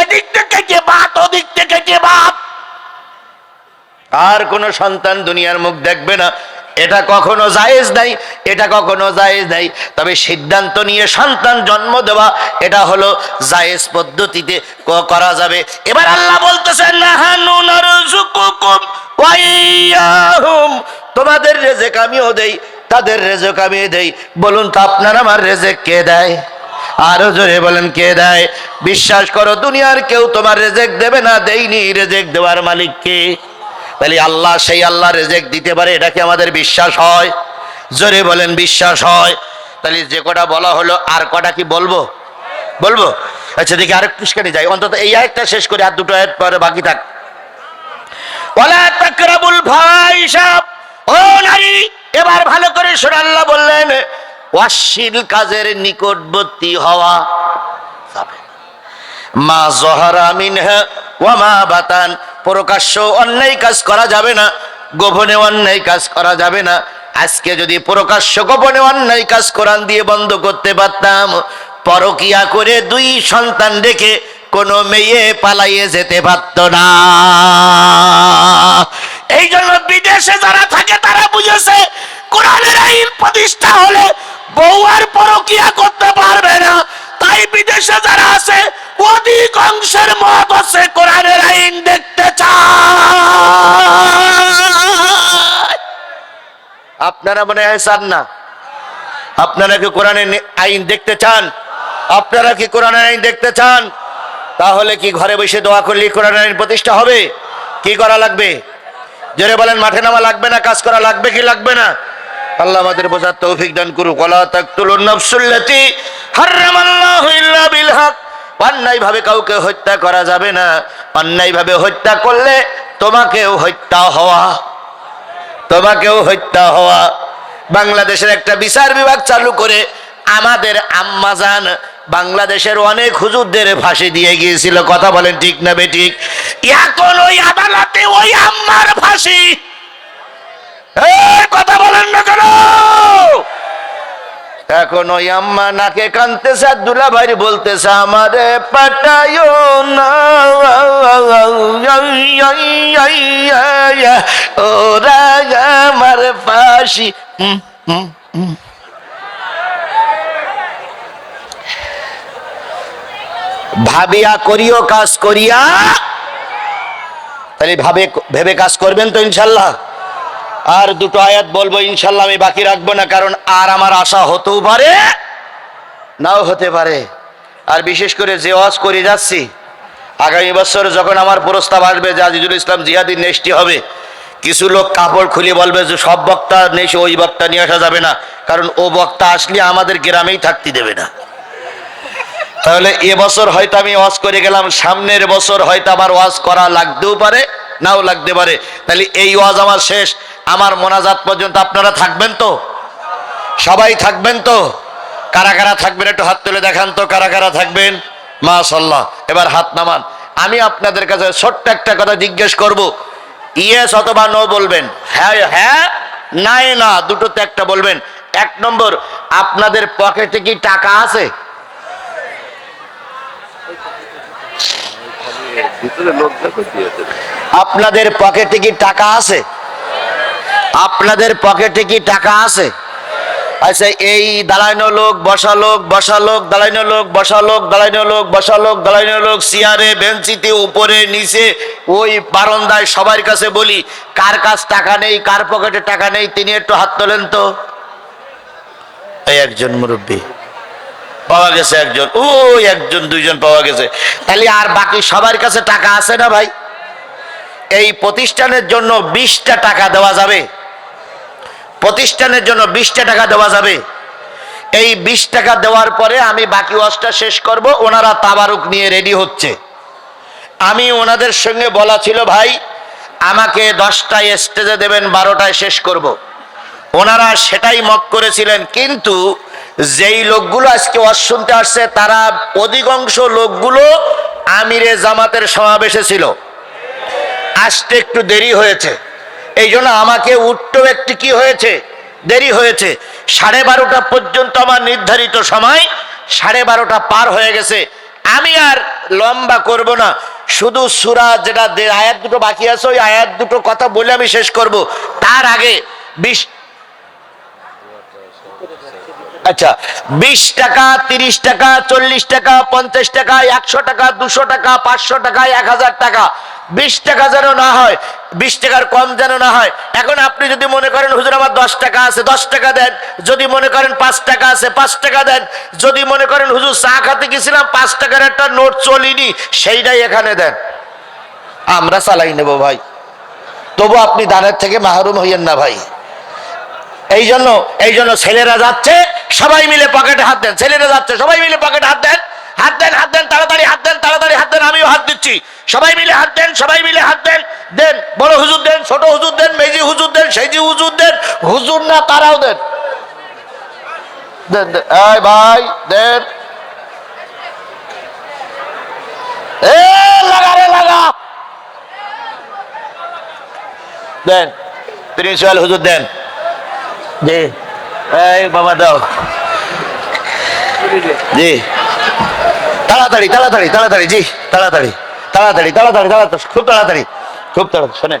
এদিক থেকে কে বাত ওদিক থেকে কে বাত আর কোন সন্তান দুনিয়ার মুখ দেখবে না। এটা কখনো জায়েজ নাই, এটা কখনো জায়েজ নাই। তবে সিদ্ধান্ত নিয়ে সন্তান জন্ম দেওয়া, এটা হলো জায়েজ পদ্ধতিতে করা যাবে। এবার আল্লাহ বলতেছেন তোমাদের রেজেক আমিও দেই, তাদের রেজেক আমি দেই। বলুন তো আপনার আমার রেজেক কে দেয়? আরও জোরে বলেন, কে দেয়? বিশ্বাস করো, দুনিয়ার কেউ তোমার রেজেক দেবে না দেইনি রেজেক দেওয়ার মালিক কে তাহলে আল্লাহ সেই আল্লাহ রেজেক দিতে পারে, এটা কি আমাদের বিশ্বাস হয়? জোরে বলেন, বিশ্বাস হয়। তাহলে যে কটা বলা হলো, আর কটা কি বলব? বলব? আচ্ছা দেখি আরেকটু সেখানে যাই। অন্তত এই আরেকটা শেষ করে, আর দুটো আয়াত পরে বাকি থাক। ওলা তাকরাবুল ভাই ও নারী, এবার ভালো করে শোনো, আল্লাহ বললেন অশ্লীল কাজের নিকটবর্তী হওয়া যাবে। মা জহারা মিনহা ওয়া মা বাতান। প্রকাশ্য অন্যায় কাজ করা যাবে না, গোপনে অন্যায় কাজ করা যাবে না। আজকে যদি প্রকাশ্য গোপনে অন্যায় কাজ কোরআন দিয়ে বন্ধ করতে পারতাম, পরকিয়া করে দুই সন্তান রেখে কোনো মেয়ে পালাইয়ে যেতে পারত না। এই জন্য বিদেশে যারা থাকে, তারা বুঝেছে কোরআনের আইন প্রতিষ্ঠা হলে বউ আর পরকিয়া করতে পারবে না। তাই বিদেশে যারা আছে অধিকাংশের মত আছে কোরআনের আইন দেখতে আপনারা মনে হয় চান না? আপনারা কি কোরআনের আইন দেখতে চান? আপনারা কি কোরআনের আইন দেখতে চান? তাহলে কি ঘরে বসে দোয়া করলে কোরআনের আইন প্রতিষ্ঠা হবে? কি করা লাগবে? জোরে বলেন, মাঠে নামা লাগবে না, কাজ করা লাগবে কি লাগবে না? আল্লাহ আমাদের বোঝার তৌফিক দান করুক। ওয়ালা তাকতুলুন নাফসুল্লাতি হারামাল্লাহু ইল্লা বিল হক। কাউকে হত্যা করা যাবে না। অন্যায় ভাবে হত্যা করলে তোমাকেও হত্যা হওয়া। তোমাকেও হত্যা হওয়া। বাংলাদেশের একটা বিচার বিভাগ চালু করে আমাদের আম্মাজান বাংলাদেশের অনেক হুজুরদের ফাঁসি দিয়ে গিয়েছিল কথা বলেন ঠিক না বেঠিক এখন ওই আদালতে ওই আম্মার ফাঁসি। কথা বলেন না কেন? এখন ওই আম্মা নাকে কানতেছে দুলা ভাই বলতেছে আমারে পাটায়ো না। ওরা আমার ফাঁসি। হুম, হুম, হুম। ভাবিয়া করিও কাজ করিয়া। তাহলে ভাবে, ভেবে কাজ করবেন তো ইনশাল্লাহ। আর দুটো আয়াত বলব, ইনশাল্লাহ আমি বাকি রাখব না, কারণ আর আমার আশা হতেও পারে, নাও হতে পারে। আর বিশেষ করে যে ওয়াজ করে যাচ্ছি, আগামী বছর যখন আমার প্রস্তাব আসবে যে আজিজুল ইসলাম জিহাদি নেষ্টি হবে, কিছু লোক কাপড় খুলে বলবে যে সব বক্তা নেই ওই বক্তা নিয়ে আসা যাবে না, কারণ ও বক্তা আসলে আমাদের গ্রামেই থাকতে দেবে না। তাহলে এবছর হয়তো আমি ওয়াজ করে গেলাম, সামনের বছর হয়তো আমার ওয়াজ করা লাগতেও পারে, নাও লাগতে পারে। তাহলে এই ওয়াজ আমার শেষ, আমার মোনাজাত পর্যন্ত আপনারা থাকবেন তো? সবাই থাকবেন তো? কারা কারা থাকবেন একটু হাত তুলে দেখান তো, কারা কারা থাকবেন? মা মাশাল্লাহ এবার হাত নামান। আমি আপনাদের কাছে ছোট্ট একটা কথা জিজ্ঞেস করব। ইয়েস অথবা নো বলবেন। হ্যাঁ হ্যাঁ নাই না, দুটোতে একটা বলবেন। এক নম্বর, আপনাদের পকেটে কি টাকা আছে ভিতরে লোক দেখো দিয়েছে আপনাদের পকেটে কি টাকা আছে? আপনাদের পকেটে কি টাকা আছে? আচ্ছা এই দাঁড়াইনো লোক, বসা লোক বসা লোক দাঁড়াইনো লোক, বসা লোক দাঁড়াইনো লোক, বসা লোক দাঁড়াইনো লোক চেয়ারে বেঞ্চিতে, উপরে, নিচে, ওই বারান্দায় সবার কাছে বলি, কার কাছ টাকা নেই, কার পকেটে টাকা নেই, তিনি একটু হাত তোলেন তো। এই একজন মুরব্বী। পাওয়া গেছে একজন। ওই একজন, দুইজন পাওয়া গেছে। তাহলে আর বাকি সবার কাছে টাকা আছে না ভাই? এই প্রতিষ্ঠানের জন্য বিশটা টাকা দেওয়া যাবে। প্রতিষ্ঠানের জন্য বিশটা টাকা দেওয়া যাবে। এই বিশ টাকা দেওয়ার পরে আমি বাকি ওয়াজটা শেষ করব। ওনারা তাবারুক নিয়ে রেডি হচ্ছে। আমি ওনাদের সঙ্গে বলা ছিল, ভাই, আমাকে দশটায় স্টেজে দেবেন, বারোটায় শেষ করব। ওনারা সেটাই মত করেছিলেন। কিন্তু যেই লোকগুলো আজকে ওয়াজ শুনতে আসছে, তারা অধিকাংশ লোকগুলো আমিরে জামাতের সমাবেশে ছিল। আসতে একটু দেরি হয়েছে। এই জন্য আমাকে উঠতেও একটু কি হয়েছে? দেরি হয়েছে। সাড়ে বারোটা পর্যন্ত আমার নির্ধারিত সময় সাড়ে বারোটা পার হয়ে গেছে। আমি আর লম্বা করব না। শুধু সুরা যেটা আয়াত দুটো বাকি আছে, ওই আয়াত দুটো কথা বলে আমি শেষ করব। তার আগে বিশ আচ্ছা বিশ টাকা, তিরিশ টাকা, চল্লিশ টাকা, পঞ্চাশ টাকা, একশো টাকা, দুশো টাকা, পাঁচশো টাকা, এক হাজার টাকা। বিশ টাকা যেন না হয়, বিশ টাকার কম যেন না হয়। এখন আপনি যদি মনে করেন, হুজুর, আমার দশ টাকা আছে, দশ টাকা দেন। যদি মনে করেন, পাঁচ টাকা আছে, পাঁচ টাকা দেন। যদি মনে করেন, হুজুর, চা খাতে গেছিলাম, পাঁচ টাকার একটা নোট চলিনি, সেইটাই এখানে দেন। আমরা চালাই নেব ভাই। তবু আপনি দানের থেকে মাহরুম হইয়েন না ভাই। এই জন্য এই জন্য ছেলেরা যাচ্ছে, সবাই মিলে পকেটে হাত দেন। ছেলেরা যাচ্ছে, সবাই মিলে পকেটে হাত দেন। হাত দেন হাত দেন, তাড়াতাড়ি হাত দেন, তাড়াতাড়ি হাত দেন, আমিও হাত দিচ্ছি। সবাই মিলে হাত দেন, সবাই মিলে হাত দেন দেন, বড় হুজুর দেন, ছোট হুজুর দেন, মেজি হুজুর দেন, সেজি হুজুর দেন, হুজুর না, তারাও দেন দেন, এই ভাই, দেন। এ, লাগা রে, লাগা। দেন, প্রিন্সিপাল হুজুর, দেন। জি। এই, বাবা, দাও। জি। তাড়াতাড়ি তাড়াতাড়ি তাড়াতাড়ি, জি, তাড়াতাড়ি তাড়াতাড়ি তাড়াতাড়ি তাড়াতাড়ি, খুব তাড়াতাড়ি খুব তাড়াতাড়ি, শোনেন।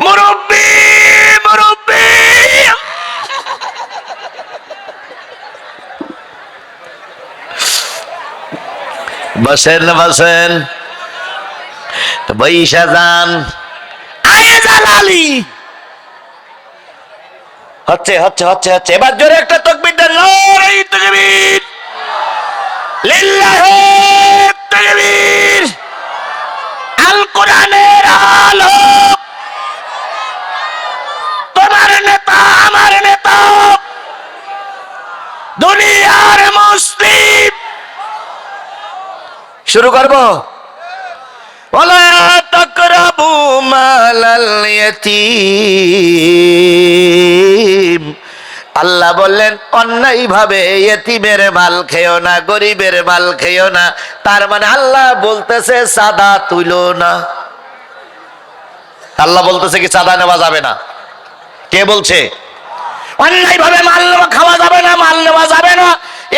মুরব্বি মুরব্বি। বসেন বসেন। বৈশা হচ্ছে হচ্ছে হচ্ছে হচ্ছে। এবার জোরে একটা তকবির নারে তাকবীর। লিল্লাহি তাকবীর। আল কোরআনের আলো তোমার নেতা আমার নেতা দুনিয়ার মুসলিম শুরু করবো ولا تقربوا مال اليتيم আল্লাহ বললেন অন্যায় ভাবে এতিমের মাল খেও না গরিবের মাল খেও না তার মানে আল্লাহ বলতেছে সাদা তুইলো না আল্লাহ বলতেছে কি চাঁদা নেওয়া যাবে না কে বলছে? অন্যায় ভাবে মাল নেওয়া খাওয়া যাবে না মাল নেওয়া যাবে না।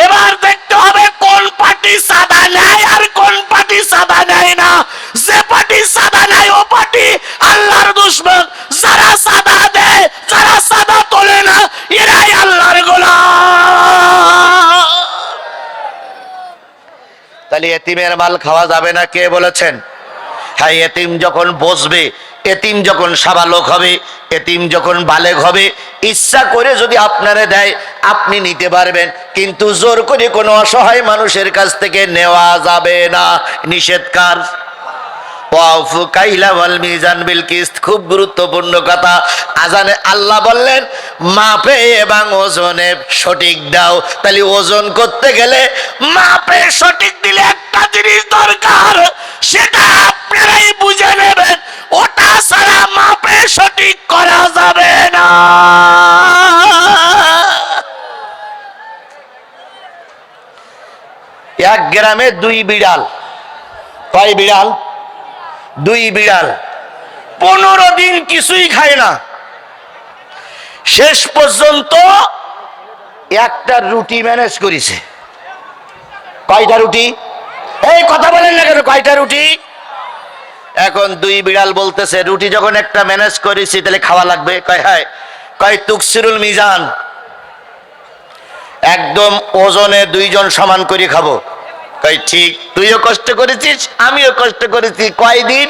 এবার দেখতে হবে কোন পার্টি সাদা নেয় আর কোন পার্টি সাদা নেয় না। যে পার্টি সাদা নেয় ও পার্টি আল্লাহর দুশ্মন। যারা সাদা দেয় যারা সাদা তোলে না এরাই আল্লাহর গোলাম। তাহলে এতিমের মাল খাওয়া যাবে না কে বলেছেন? হ্যাঁ এতিম যখন বসবে এতিম যখন সাবালক হবে এতিম যখন বালেগ হবে, ইচ্ছা করে যদি আপনারে দেয়, আপনি নিতে পারবেন। কিন্তু জোর করে কোনো অসহায় মানুষের কাছ থেকে নেওয়া যাবে না। নিষেধ নিষেধকার। ওয়াফু কাইলা ওয়াল মিজান বিল খুব গুরুত্বপূর্ণ কথা। আজানে আল্লাহ বললেন, মাপে এবং ওজনে সঠিক দাও। তাহলে ওজন করতে গেলে মাপে সঠিক দিলে একটা জিনিস দরকার, সেটা আপনারাই বুঝে নেবেন। ওটা ছাড়া মাপে সঠিক করা যাবে না। এক গ্রামে দুই বিড়াল। কয় বিড়াল? দুই বিড়াল। পনেরো দিন কিছুই খায় না। শেষ পর্যন্ত একটা রুটি ম্যানেজ করেছে। কয়টা রুটি? এই কথা বলেন না কেন, কয়টা রুটি? এখন দুই বিড়াল বলতেছে, রুটি যখন একটা ম্যানেজ করেছি, তাহলে খাওয়া লাগবে। কয়, হায়, কয়, তুকসিরুল মিজান। একদম ওজনে দুইজন সমান করে খাব। কই ঠিক, তুইও কষ্ট করেছিস, আমিও কষ্ট করেছি। কয়দিন?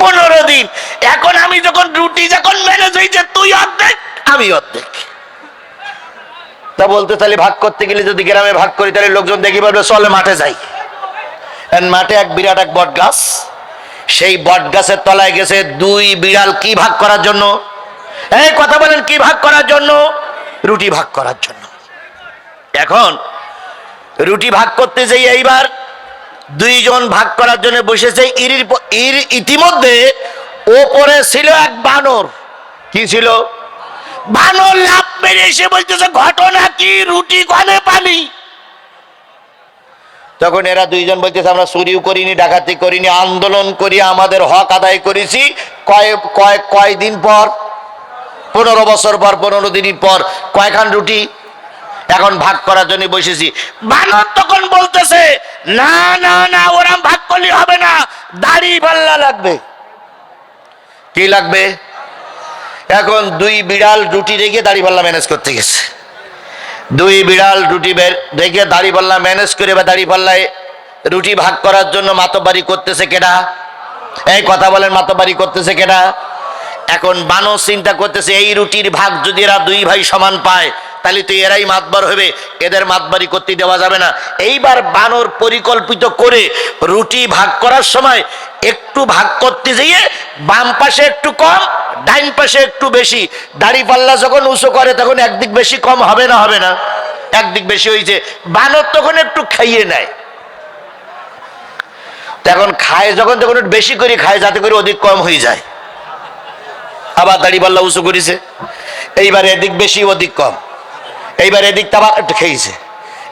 পনেরো দিন। এখন আমি যখন রুটি, যখন ম্যানেজ হয়েছে, তুই অর্ধেক, আমি অর্ধেক। তা বলতে তাহলে ভাগ করতে গেলে যদি গ্রামে ভাগ করি, তাহলে লোকজন দেখি পারবে চলে মাঠে যাই। মাঠে এক বিরাট এক বট গাছ। সেই বট গাছের তলায় গেছে দুই বিড়াল। কি ভাগ করার জন্য? এই কথা বলেন, কি ভাগ করার জন্য? রুটি ভাগ করার জন্য। এখন রুটি ভাগ করতে যাই এইবার। দুইজন ভাগ করার জন্য বসেছে ইর ইর ইতিমধ্যে ওপরে ছিল এক বানর। কি ছিল? বানর লাভ মেরে এসে বলতেছে, ঘটনা কি? রুটি কনে পানি? তখন এরা দুইজন বলতেছে, আমরা চুরিও করিনি, ডাকাতি করিনি, আন্দোলন করি, আমাদের হক আদায় করেছি। কয় কয় কয় দিন পর? পনেরো বছর পর, পনেরো দিন পর কয়খান রুটি? এখন ভাগ করার জন্য বসেছি। বানর তখন বলতেছে, না না না, ওরাম ভাগ করলে হবে না, দাড়ি পাল্লা লাগবে। কি লাগবে? এখন দুই বিড়াল রুটি রেখে দাড়ি পাল্লা ম্যানেজ করতে গেছে। দুই বিড়াল রুটি রেখে দাড়ি পাল্লা ম্যানেজ করে বা দাড়ি পাল্লায় রুটি ভাগ করার জন্য মাতবাড়ি করতেছে কেডা? এই কথা বলেন মাতবাড়ি করতেছে কেডা? এখন বানর চিন্তা করতেছে, এই রুটির ভাগ যদি এরা দুই ভাই সমান পায় তাহলে তো এরাই মাতবার হবে, এদের মাতবারি করতে দেওয়া যাবে না। এইবার বানর পরিকল্পিত করে রুটি ভাগ করার সময় একটু ভাগ করতে যেয়ে বাম পাশে একটু কম, ডাইন পাশে একটু বেশি। দাড়ি পাল্লা যখন উঁচু করে তখন একদিক বেশি কম হবে না হবে না। একদিক বেশি হয়েছে বানর তখন একটু খাইয়ে নেয়। তখন খায় যখন, তখন বেশি করে খায়, যাতে করে অধিক কম হয়ে যায়। আবার দাড়ি পাল্লা উঁচু করেছে। এইবার এদিক বেশি, ওদিক কম। এইবার এদিক আবার একটু খেয়েছে।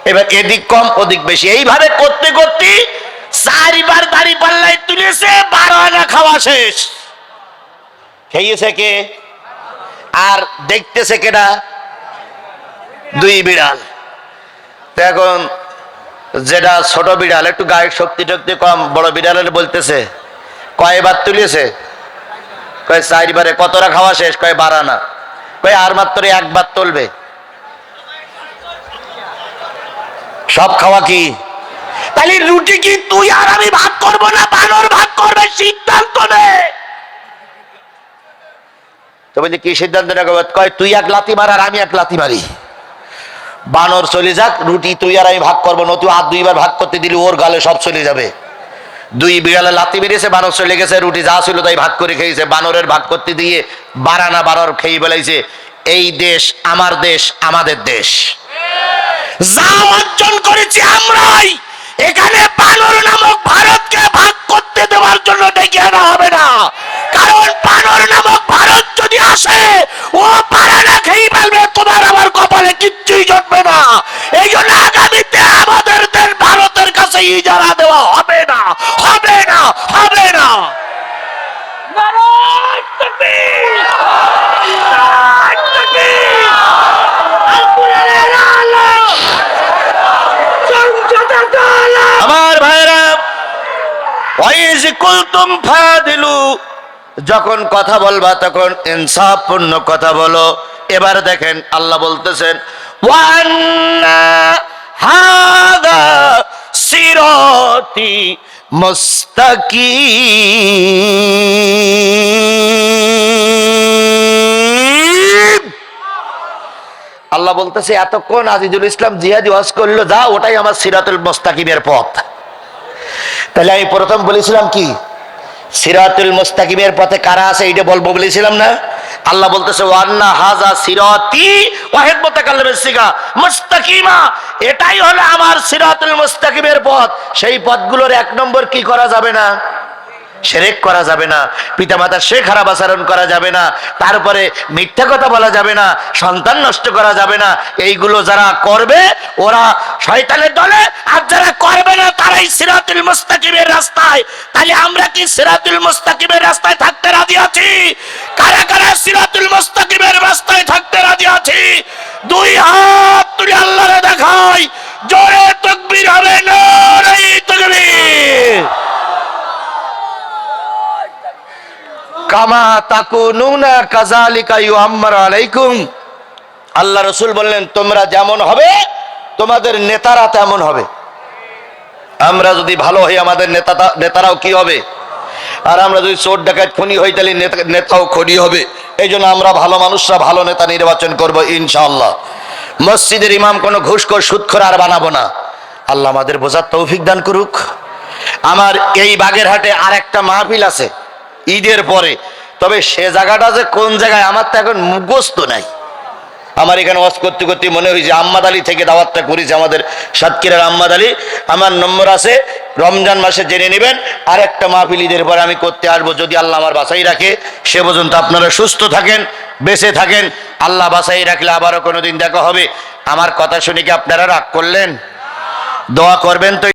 এবার এদিক কম, ওদিক বেশি। এইভাবে করতে করতে চারিবার দাড়ি পাল্লাই তুলেছে বারো আনা খাওয়া শেষ। খেয়েছে কে? আর দেখতেছে কেডা? দুই বিড়াল। এখন যেটা ছোট বিড়াল, একটু গায়ের শক্তি টক্তি কম, বড় বিড়ালের বলতেছে, কয়বার তুলেছে? কয় চারবারে, কতটা খাওয়া শেষ? কয় বারানা। কয় আর মাত্র একবার তুলবে। সব খাওয়া কি? তাহলে রুটি কি তুই আর আমি ভাগ করব না? বানর ভাগ করবে সিদ্ধান্ত নে। তো বলছে কি সিদ্ধান্ত কয় তুই এক লাথি মার আর আমি এক লাথি মারি। বানর চলে যাক রুটি তুই আর আমি ভাগ করব নতুন আর দুইবার ভাগ করতে দিলি ওর গালে সব চলে যাবে। দুই বিড়ালে লাথি বেরিয়েছে বানর চলে গেছে রুটি যা ছিল তাই ভাগ করে খেয়েছে। বানরের ভাগ করতে দিয়ে বারানা বানর খেয়ে বেলাইছে এই দেশ আমার দেশ আমাদের দেশ। অর্জন করেছি আমরাই। এখানে বানর নামক ভারতকে ভাগ করতে দেওয়ার জন্য ডেকে আনা হবে না। কারণ বানর নামক ভারত যদি আসে, ও বারানা খেয়ে ফেলবে তোমার আমার কপালে কিচ্ছুই জন্মে না। এই জন্য আগামীতে আমাদের ভারতের কাছে ইজারা দেওয়া হবে না হবে না হবে না নারায়ণ তাকবীর! নারায়ণ তাকবীর! আলকুরআনের আলো! সংসদের দোলা! আমার ভাইরা কুলতুম যখন কথা বলবা তখন ইনসাফপূর্ণ কথা বলো। এবার দেখেন আল্লাহ বলতেছেন সিরাতি মুস্তাকিম। বলতেছে, এতক্ষণ আজিজুল ইসলাম জিহাদি ওয়াজ করল যা ওটাই আমার সিরাতুল মুস্তাকিমের পথ। তাহলে আমি প্রথম বলেছিলাম কি? সিরাতুল মুস্তাকিমের পথে কারা আছে, এইটা বলব বলেছিলাম না? আল্লাহ বলতেছে, ওয়ান্না হাজা সিরাতি ওয়াহিদ মুতাকাল্লিমের সিগা মুস্তাকিমা। এটাই হলো আমার সিরাতুল মুস্তাকিমের পথ। সেই পথগুলোর এক নম্বর কি করা যাবে না? সেরেক করা যাবে না, পিতামাতার সে খারাপ আচরণ করা যাবে না, তারপরে মিথ্যা কথা বলা যাবে না, সন্তান নষ্ট করা যাবে না, এইগুলো যারা করবে, ওরা শয়তানের দলে, আর যারা করবে না, তারাই সিরাতুল মুস্তাকিমের রাস্তায়। তাহলে আমরা কি সিরাতুল মুস্তাকিমের রাস্তায় থাকতে রাজি আছি? কারা কারা সিরাতুল মুস্তাকিমের রাস্তায় থাকতে রাজি আছি? দুই হাত তুলে আল্লাহরে দেখাই, জোরে তকবীর হবে না তকবীর। কামা তাকুনুনা কাযালিকা ইউআম্মারু আলাইকুম। আল্লাহ রসুল বললেন, তোমরা যেমন হবে, তোমাদের নেতারা তেমন হবে। আমরা যদি ভালো হই, আমাদের নেতা নেতারাও কি হবে? আর আমরা যদি চোর ডাকাত খুনি হই, তাহলে নেতা- নেতাও খুনি হবে। এই জন্য আমরা ভালো মানুষরা ভালো নেতা নির্বাচন করব ইনশাআল্লাহ। মসজিদের ইমাম কোনো ঘুষখোর সুৎখোর আর বানাবো না। আল্লাহ আমাদের বোঝার তৌফিক দান করুক। আমার এই বাগেরহাটে আর একটা মাহফিল আছে। ঈদের পরে। তবে সে জায়গাটা যে কোন জায়গায়, আমার তো এখন মুখস্থ নাই। আমার এখানে ওয়াজ করতে করতে মনে হয়েছে আম্মাদ আলী থেকে দাওয়াতটা করেছে আমাদের সাতক্ষীরার আম্মাদ আলী। আমার নম্বর আছে, রমজান মাসে জেনে নেবেন। আর একটা মাহফিল ঈদের পরে আমি করতে আসব, যদি আল্লাহ আমার বাসাই রাখে। সে পর্যন্ত আপনারা সুস্থ থাকেন, বেঁচে থাকেন। আল্লাহ বাসাই রাখলে আবারও কোনোদিন দেখা হবে। আমার কথা শুনে কি আপনারা রাগ করলেন? দোয়া করবেন তো